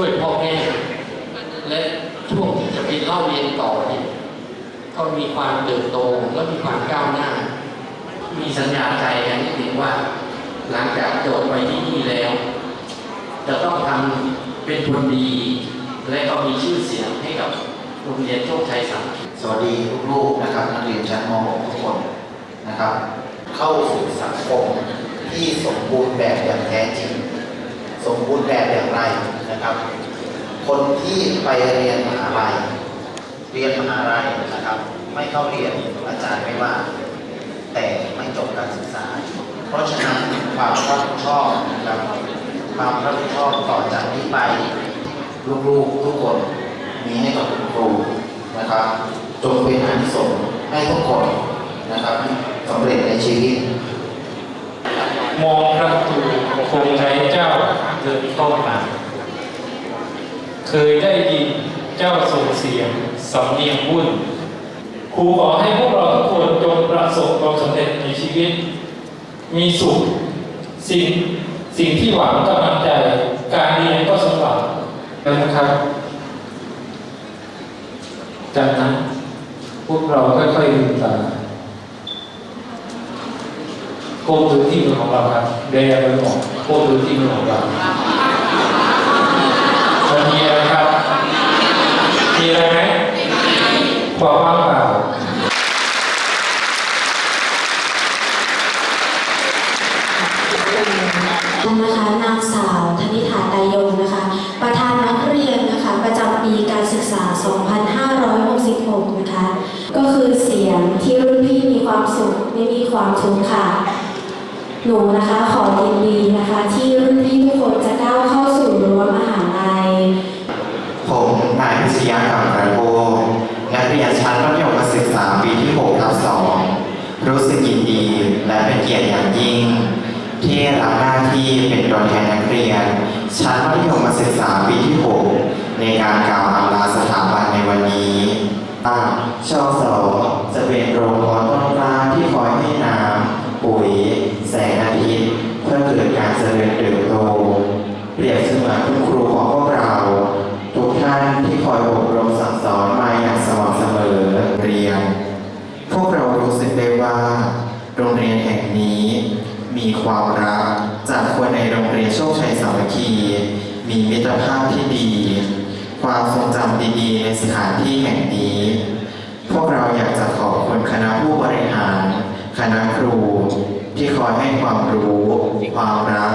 ช่วยพ่อแม่และช่วงที่จะไปเล่าเรียนต่อเนี่ยก็มีความเติบโตและมีความก้าวหน้า มีสัญญาใจกันนิดหนว่า หลังจากจบไปที่นี่แล้ว จะต้องทำเป็นคนดี และก็มีชื่อเสียงให้กับโรงเรียนโชคชัยสังสวัสดีลูกๆนะครับนักเรียนชั้นม .6 ทุกคนนะครับ เข้าสู่สังคมที่สมบูรณ์แบบอย่างแท้จริง สมบูรณ์แบบอย่างไร นะครับ คนที่ไปเรียนมหาลัย เรียนมหาลัยนะครับ ไม่เข้าเรียนอาจารย์ไม่ว่า แต่ไม่จบการศึกษา เพราะฉะนั้นความรับผิดชอบนะครับความรับผิดชอบต่อจากนี้ไปลูกๆทุกคนมีให้กับคุณครูนะครับจงเป็นอานิสงส์ให้ทุกคนนะครับสำเร็จในชีวิต มองพระครูคงใจเจ้าเดินเข้ามา เคยได้ยินเจ้าส่งเสียงสำเนียงวุ่นครูขอให้พวกเราทุกคนจงประสบความสำเร็จในชีวิต มีสุข สิ่งสิ่งที่หวังกำลังใจ การเรียนก็สมหวังนะครับจากนั้นพวกเราค่อยๆลืมตาโก้มดูที่มือของเราครับเรียนมือออกโก้มดูที่มือของเรามันมีอะไรครับ มี อะไรไหมบอกว่างเปล่าท่านนะคะนางสาวธนิธาไตรยงนะคะ ประธานนักเรียนนะคะ ประจำปีการศึกษา 2566 นะคะ ก็คือเสียงที่รุ่นพี่มีความสุขไม่มีความทุกข์ค่ะ หนูนะคะขอยินดีนะคะ ที่รุ่นพี่ทุกคนจะก้าวเข้าสู่ รับหน้าที่เป็นตัวแทนนักเรียน ชั้นมัธยมศึกษาปีที่ 6 ในการกล่าวอำลาสถาบันในวันนี้อ่าชอสอจะเป็นโรงพาะต้นกล้าที่ข มีความรัก จากคนในโรงเรียนโชคชัยสามัคคี มีมิตรภาพที่ดี ความทรงจำดีๆ ในสถานที่แห่งนี้ พวกเราอยากจะขอบคุณคณะผู้บริหาร คณะครู ที่คอยให้ความรู้ ความรัก